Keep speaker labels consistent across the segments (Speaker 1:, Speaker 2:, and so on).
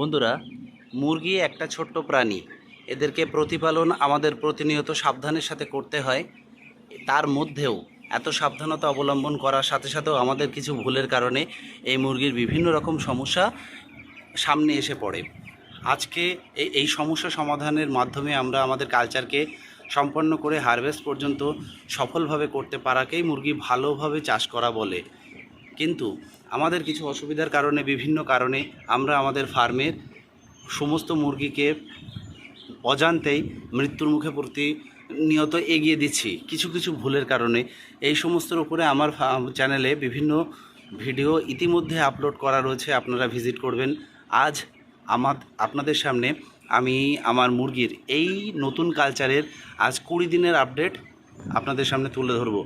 Speaker 1: বন্ধুরা, মুরগি একটা ছোট্ট প্রাণী। এদেরকে প্রতিপালন আমাদের প্রতিনিয়ত সাবধানের সাথে করতে হয়। তার মধ্যেও এত সাবধানতা অবলম্বন করার সাথে সাথেও আমাদের কিছু ভুলের কারণে এই মুরগির বিভিন্ন রকম সমস্যা সামনে এসে পড়ে। আজকে এই সমস্যা সমাধানের মাধ্যমে আমরা আমাদের কালচারকে সম্পন্ন করে হারভেস্ট পর্যন্ত সফলভাবে করতে পারাকেই মুরগি ভালোভাবে চাষ করা বলে। কিন্তু আমাদের কিছু অসুবিধার কারণে, বিভিন্ন কারণে আমরা আমাদের ফার্মের সমস্ত মুরগিকে অজান্তেই মৃত্যুর মুখে প্রতিনিয়ত এগিয়ে দিচ্ছি। কিছু কিছু ভুলের কারণে। এই সমস্তর উপরে আমার চ্যানেলে বিভিন্ন ভিডিও ইতিমধ্যে আপলোড করা রয়েছে, আপনারা ভিজিট করবেন। আজ আমার, আপনাদের সামনে আমি আমার মুরগির এই নতুন কালচারের আজ কুড়ি দিনের আপডেট আপনাদের সামনে তুলে ধরবো।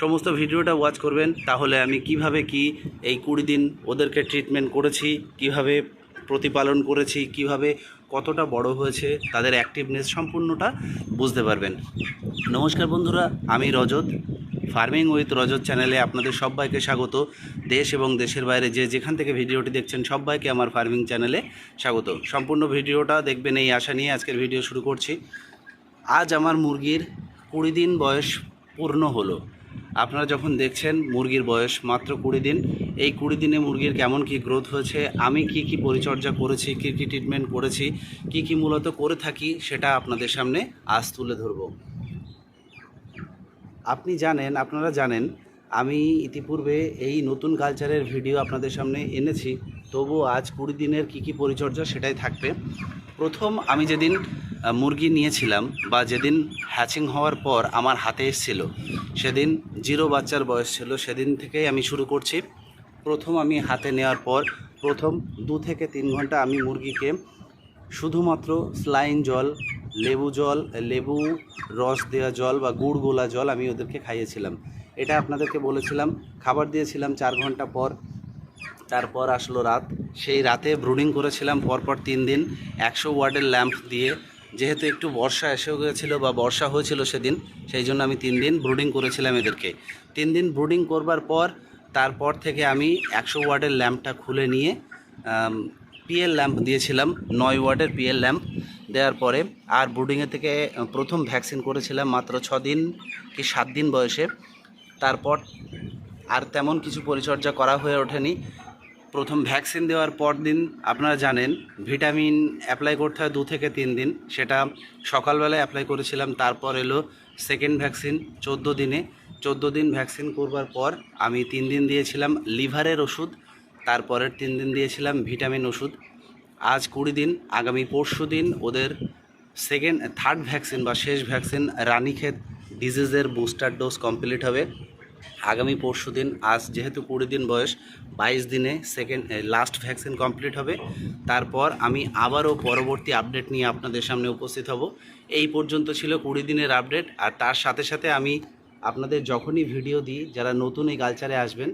Speaker 1: সমস্ত ভিডিওটা ওয়াচ করবেন, তাহলে আমি কীভাবে কি এই কুড়ি দিন ওদেরকে ট্রিটমেন্ট করেছি, কীভাবে প্রতিপালন করেছি, কীভাবে কতটা বড় হয়েছে, তাদের অ্যাক্টিভনেস সম্পূর্ণটা বুঝতে পারবেন। নমস্কার বন্ধুরা, আমি রজত ফার্মিং উইথ রজত চ্যানেলে আপনাদের সবাইকে স্বাগত। দেশ এবং দেশের বাইরে যে যেখান থেকে ভিডিওটি দেখছেন, সবাইকে আমার ফার্মিং চ্যানেলে স্বাগত। সম্পূর্ণ ভিডিওটা দেখবেন, এই আশা নিয়ে আজকের ভিডিও শুরু করছি। আজ আমার মুরগির কুড়ি দিন বয়স পূর্ণ হলো। আপনারা যখন দেখছেন মুরগির বয়স মাত্র কুড়ি দিন, এই কুড়ি দিনে মুরগির কেমন কি গ্রোথ হয়েছে, আমি কি কি পরিচর্যা করেছি, কী কী ট্রিটমেন্ট করেছি, কি কি মূলত করে থাকি, সেটা আপনাদের সামনে আজ তুলে ধরবো। আপনি জানেন, আপনারা জানেন, আমি ইতিপূর্বে এই নতুন কালচারের ভিডিও আপনাদের সামনে এনেছি। তবু আজ কুড়ি দিনের কী কী পরিচর্যা সেটাই থাকবে। প্রথম আমি যেদিন মুরগি নিয়েছিলাম বা যেদিন হ্যাচিং হওয়ার পর আমার হাতে এসেছিল, সেদিন জিরো বাচ্চার বয়স ছিল, সেদিন থেকেই আমি শুরু করছি। প্রথম আমি হাতে নেওয়ার পর, প্রথম দু থেকে তিন ঘণ্টা আমি মুরগিকে শুধুমাত্র স্লাইন জল, লেবু জল, লেবু রস দেওয়া জল বা গুড় গোলা জল আমি ওদেরকে খাইয়েছিলাম। এটা আপনাদেরকে বলেছিলাম, খাবার দিয়েছিলাম চার ঘণ্টা পর। তারপর আসলো রাত। সেই রাতে ব্রুডিং করেছিলাম পরপর তিন দিন, একশো ওয়ার্ডের ল্যাম্প দিয়ে। যেহেতু একটু বর্ষা এসেও গেছিল বা বর্ষা হয়েছিল সেদিন, সেই জন্য আমি তিন দিন ব্রুডিং করেছিলাম এদেরকে। তিন দিন ব্রুডিং করবার পর, তারপর থেকে আমি একশো ওয়ার্ডের ল্যাম্পটা খুলে নিয়ে পিএল ল্যাম্প দিয়েছিলাম, নয় ওয়ার্ডের পিএল ল্যাম্প দেওয়ার পরে। আর ব্রুডিংয়ে থেকে প্রথম ভ্যাকসিন করেছিলাম মাত্র ছ দিন কি সাত দিন বয়সে। তারপর আর তেমন কিছু পরিচর্যা করা হয়ে ওঠেনি। প্রথম ভ্যাকসিন দেওয়ার পর দিন আপনারা জানেন, ভিটামিন অ্যাপ্লাই করতে হয় দু থেকে তিন দিন। সেটা সকালবেলায় অ্যাপ্লাই করেছিলাম, তারপর এলো সেকেন্ড ভ্যাকসিন, চোদ্দ দিনে। চোদ্দ দিন ভ্যাকসিন করবার পর আমি তিন দিন দিয়েছিলাম লিভারের ওষুধ, তারপরের তিন দিন দিয়েছিলাম ভিটামিন ওষুধ। আজ কুড়ি দিন, আগামী পরশু দিন ওদের সেকেন্ড থার্ড ভ্যাকসিন বা শেষ ভ্যাকসিন রানীক্ষেত ডিজিজের বুস্টার ডোজ কমপ্লিট হবে। আগামী পরশু দিন, আজ যেহেতু কুড়ি দিন বয়স, বাইশ দিনে সেকেন্ড লাস্ট ভ্যাকসিন কমপ্লিট হবে। তারপর আমি আবারও পরবর্তী আপডেট নিয়ে আপনাদের সামনে উপস্থিত হব। এই পর্যন্ত ছিল কুড়ি দিনের আপডেট আর তার সাথে সাথে আমি আপনাদের যখনই ভিডিও দিই, যারা নতুন এই কালচারে আসবেন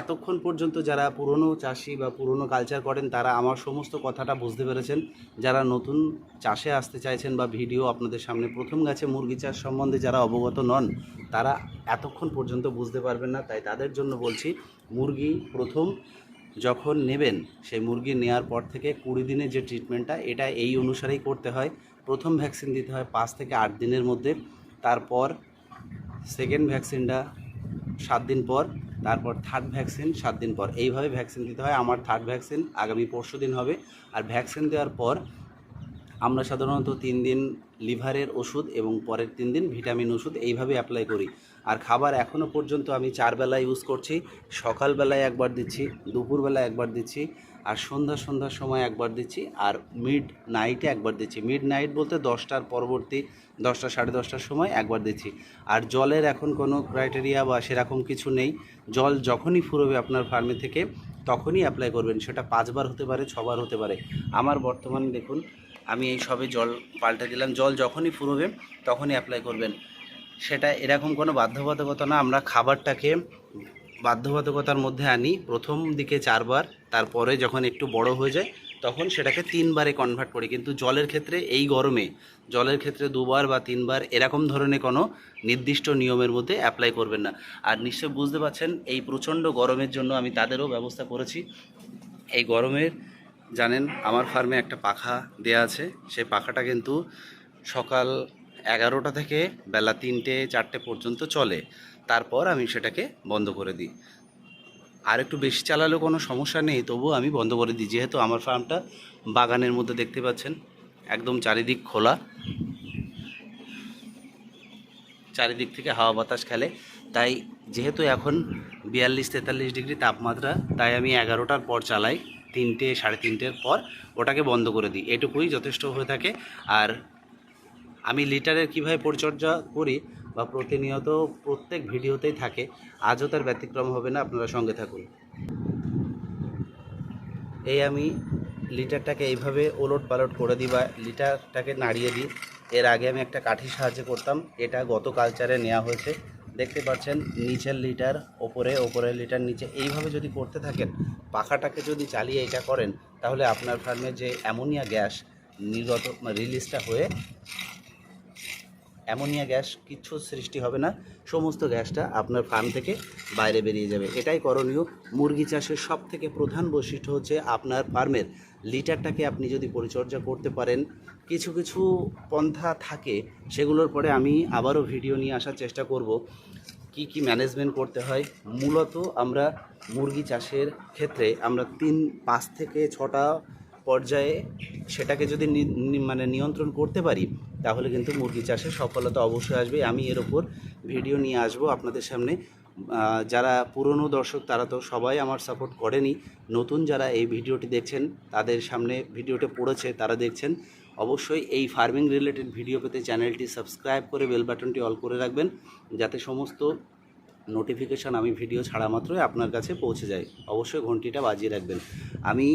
Speaker 1: এতক্ষণ পর্যন্ত যারা পুরনো চাষি বা পুরনো কালচার করেন, তারা আমার সমস্ত কথাটা বুঝতে পেরেছেন। যারা নতুন চাষে আসতে চাইছেন বা ভিডিও আপনাদের সামনে প্রথম গাছে মুরগি চাষ সম্বন্ধে যারা অবগত নন, তারা এতক্ষণ পর্যন্ত বুঝতে পারবেন না। তাই তাদের জন্য বলছি, মুরগি প্রথম যখন নেবেন, সেই মুরগি নেওয়ার পর থেকে কুড়ি দিনের যে ট্রিটমেন্টটা এটা এই অনুসারেই করতে হয়। প্রথম ভ্যাকসিন দিতে হয় পাঁচ থেকে আট দিনের মধ্যে। তারপর সেকেন্ড ভ্যাকসিনটা সাত দিন পর তারপর থার্ড ভ্যাকসিন সাত দিন পর। এইভাবে ভ্যাকসিন দিতে হয়। আমার থার্ড ভ্যাকসিন আগামী পরশু দিন হবে। আর ভ্যাকসিন দেওয়ার পর আমরা সাধারণত তিন দিন লিভারের ওষুধ এবং পরের তিন দিন ভিটামিন ওষুধ এইভাবে অ্যাপ্লাই করি। আর খাবার এখনও পর্যন্ত আমি চারবেলা ইউজ করছি। সকালবেলায় একবার দিচ্ছি, দুপুরবেলায় একবার দিচ্ছি। আর সন্ধ্যা সন্ধ্যার সময় একবার দিচ্ছি আর মিড নাইটে একবার দিচ্ছি। মিড নাইট বলতে দশটার পরবর্তী দশটা, সাড়ে দশটার সময় একবার দিচ্ছি। আর জলের এখন কোনো ক্রাইটেরিয়া বা সেরকম কিছু নেই। জল যখনই ফুরবে আপনার ফার্মে থেকে, তখনই অ্যাপ্লাই করবেন। সেটা পাঁচবার হতে পারে, ছবার হতে পারে। আমার বর্তমানে দেখুন, আমি এই সবে জল পাল্টে দিলাম। জল যখনই ফুরবে, তখনই অ্যাপ্লাই করবেন। সেটা এরকম কোনো বাধ্যবাধকতা না। আমরা খাবারটাকে বাধ্যবাধকতার মধ্যে আনি। প্রথম দিকে চারবার, তারপরে যখন একটু বড় হয়ে যায়, তখন সেটাকে তিনবারে কনভার্ট করি। কিন্তু জলের ক্ষেত্রে এই গরমে, জলের ক্ষেত্রে দুবার বা তিনবার এরকম ধরনের কোনো নির্দিষ্ট নিয়মের মধ্যে অ্যাপ্লাই করবেন না। আর নিশ্চয় বুঝতে পারছেন, এই প্রচণ্ড গরমের জন্য আমি তাদেরও ব্যবস্থা করেছি। এই গরমের, জানেন, আমার ফার্মে একটা পাখা দেয়া আছে। সেই পাখাটা কিন্তু সকাল এগারোটা থেকে বেলা তিনটে, চারটে পর্যন্ত চলে। তারপর আমি সেটাকে বন্ধ করে দিই। আর একটু বেশি চালালেও কোনো সমস্যা নেই, তবুও আমি বন্ধ করে দিই। যেহেতু আমার ফার্মটা বাগানের মধ্যে দেখতে পাচ্ছেন, একদম চারিদিক খোলা। চারিদিক থেকে হাওয়া বাতাস খেলে। তাই যেহেতু এখন বিয়াল্লিশ তেতাল্লিশ ডিগ্রি তাপমাত্রা, তাই আমি এগারোটার পর চালাই, তিনটে, সাড়ে তিনটের পর ওটাকে বন্ধ করে দিই। এটুকুই যথেষ্ট হয়ে থাকে। আর আমি লিটারের কীভাবে পরিচর্যা করি বা প্রতিনিয়ত প্রত্যেক ভিডিওতেই থাকে, আজও তার ব্যতিক্রম হবে না, আপনারা সঙ্গে থাকুন। এই আমি লিটারটাকে এইভাবে ওলট পালট করে দিই বা লিটারটাকে নাড়িয়ে দিই। এর আগে আমি একটা কাঠির সাহায্যে করতাম, এটা গত কালচারে নেওয়া হয়েছে। দেখতে পাচ্ছেন, নিচের লিটার, ওপরে, ওপরের লিটার, নিচে এইভাবে যদি করতে থাকেন, পাখাটাকে যদি চালিয়ে এটা করেন, তাহলে আপনার ফার্মে যে অ্যামোনিয়া গ্যাস নির্গত রিলিজটা হয়ে অ্যামোনিয়া গ্যাস কিচ্ছু সৃষ্টি হবে না। সমস্ত গ্যাসটা আপনার ফার্ম থেকে বাইরে বেরিয়ে যাবে। এটাই করণীয়। মুরগি চাষের সব থেকে প্রধান বৈশিষ্ট্য হচ্ছে আপনার ফার্মের লিটারটাকে আপনি যদি পরিচর্যা করতে পারেন, কিছু কিছু পন্থা থাকে, সেগুলোর পরে আমি আবারও ভিডিও নিয়ে আসার চেষ্টা করব। কি কি ম্যানেজমেন্ট করতে হয়? মূলত আমরা মুরগি চাষের ক্ষেত্রে আমরা তিন, পাঁচ থেকে ছটা পর্যায়ে সেটাকে যদি মানে নিয়ন্ত্রণ করতে পারি, তাহলে কিন্তু মুরগি চাষে সফলতা অবশ্যই আসবে। আমি এর ওপর ভিডিও নিয়ে আসব আপনাদের সামনে। যারা পুরনো দর্শক, তারা তো সবাই আমার সাপোর্ট করেনি। নতুন যারা এই ভিডিওটি দেখছেন, তাদের সামনে ভিডিওটা পড়েছে, তারা দেখছেন। অবশ্যই এই ফার্মিং রিলেটেড ভিডিও পেতে চ্যানেলটি সাবস্ক্রাইব করে বেল বাটনটি অল করে রাখবেন, যাতে সমস্ত নোটিফিকেশান আমি ভিডিও ছাড়া মাত্রই আপনার কাছে পৌঁছে যায়। অবশ্যই ঘন্টিটা বাজিয়ে রাখবেন। আমি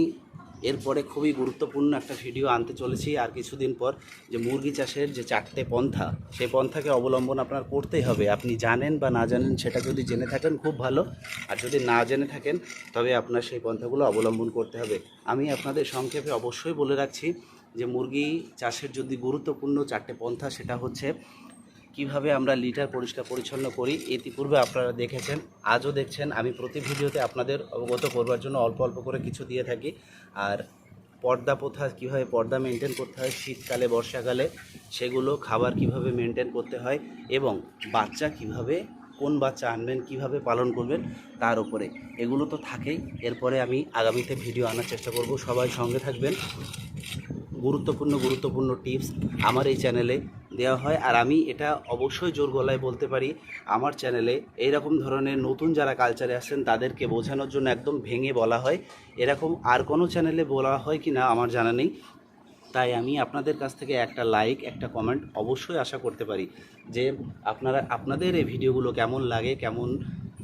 Speaker 1: এরপরে খুবই গুরুত্বপূর্ণ একটা ভিডিও আনতে চলেছি আর কিছুদিন পর যে মুরগি চাষের যে চারটে পন্থা, সেই পন্থাকে অবলম্বন আপনার করতেই হবে। আপনি জানেন বা না জানেন সেটা যদি জেনে থাকেন খুব ভালো। আর যদি না জেনে থাকেন, তবে আপনার সেই পন্থাগুলো অবলম্বন করতে হবে। আমি আপনাদের সংক্ষেপে অবশ্যই বলে রাখছি যে মুরগি চাষের যদি গুরুত্বপূর্ণ চারটে পন্থা, সেটা হচ্ছে কীভাবে আমরা লিটার পরিষ্কার পরিচ্ছন্ন করি, ইতিপূর্বে আপনারা দেখেছেন, আজও দেখছেন, আমি প্রতি ভিডিওতে আপনাদের অবগত করবার জন্য অল্প অল্প করে কিছু দিয়ে থাকি। আর পর্দা প্রথা, কীভাবে পর্দা মেনটেন করতে হয়, শীতকালে, বর্ষাকালে, সেগুলো খাবার কীভাবে মেনটেন করতে হয় এবং বাচ্চা কীভাবে, কোন বাচ্চা আনবেন, কীভাবে পালন করবেন, তার উপরে। এগুলো তো থাকেই, এরপরে আমি আগামীতে ভিডিও আনার চেষ্টা করব। সবাই সঙ্গে থাকবেন। গুরুত্বপূর্ণ গুরুত্বপূর্ণ টিপস আমার এই চ্যানেলে দেওয়া হয় আর আমি এটা অবশ্যই জোর গলায় বলতে পারি, আমার চ্যানেলে এইরকম ধরনের নতুন যারা কালচারে আসছেন তাদেরকে বোঝানোর জন্য একদম ভেঙে বলা হয়। এরকম আর কোনো চ্যানেলে বলা হয় কি না আমার জানা নেই। তাই আমি আপনাদের কাছ থেকে একটা লাইক একটা কমেন্ট অবশ্যই আশা করতে পারি যে আপনারা, আপনাদের এই ভিডিওগুলো কেমন লাগে, কেমন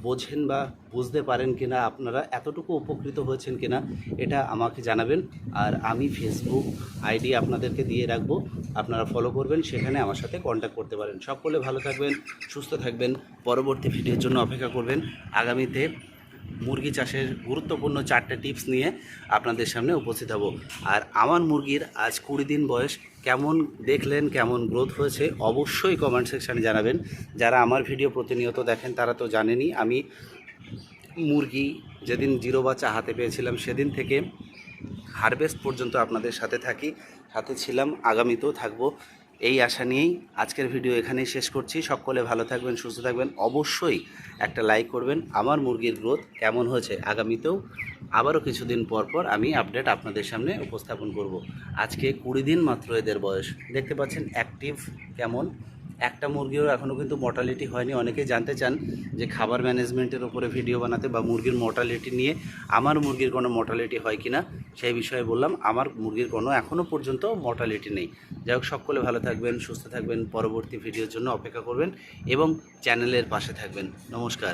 Speaker 1: বোঝেন বা বুঝতে পারেন কিনা, আপনারা এতটুকু উপকৃত হয়েছেন কিনা, এটা আমাকে জানাবেন। আর আমি ফেসবুক আইডি আপনাদেরকে দিয়ে রাখব, আপনারা ফলো করবেন, সেখানে আমার সাথে কন্ট্যাক্ট করতে পারেন। সকলে ভালো থাকবেন, সুস্থ থাকবেন, পরবর্তী ভিডিওর জন্য অপেক্ষা করবেন। আগামীতে মুরগি চাষের গুরুত্বপূর্ণ চারটে টিপস নিয়ে আপনাদের সামনে উপস্থিত হব। আর আমার মুরগির আজ কুড়ি দিন বয়স কেমন দেখলেন, কেমন গ্রোথ হয়েছে, অবশ্যই কমেন্ট সেকশানে জানাবেন। যারা আমার ভিডিও প্রতিনিয়ত দেখেন, তারা তো জানেনই, আমি মুরগি যেদিন জিরো বাচ্চা হাতে পেয়েছিলাম, সেদিন থেকে হারভেস্ট পর্যন্ত আপনাদের সাথে থাকি, সাথে ছিলাম, আগামীতেও থাকব। এই আশা নিয়েই আজকের ভিডিও এখানেই শেষ করছি। সকলে ভালো থাকবেন, সুস্থ থাকবেন। অবশ্যই একটা লাইক করবেন। আমার মুরগির গ্রোথ কেমন হয়েছে আগামীতেও আবারও কিছুদিন পর পর আমি আপডেট আপনাদের সামনে উপস্থাপন করব। আজকে কুড়ি দিন মাত্র এদের বয়স। দেখতে পাচ্ছেন অ্যাক্টিভ কেমন? একটা মুরগিও এখনও কিন্তু মর্টালিটি হয়নি। অনেকেই জানতে চান যে খাবার ম্যানেজমেন্টের ওপরে ভিডিও বানাতে বা মুরগির মর্টালিটি নিয়ে আমার মুরগির কোনো মর্টালিটি হয় কি না সেই বিষয়ে বললাম, আমার মুরগির কোনো এখনও পর্যন্ত মর্টালিটি নেই। যাই হোক, সকলে ভালো থাকবেন, সুস্থ থাকবেন, পরবর্তী ভিডিওর জন্য অপেক্ষা করবেন এবং চ্যানেলের পাশে থাকবেন। নমস্কার।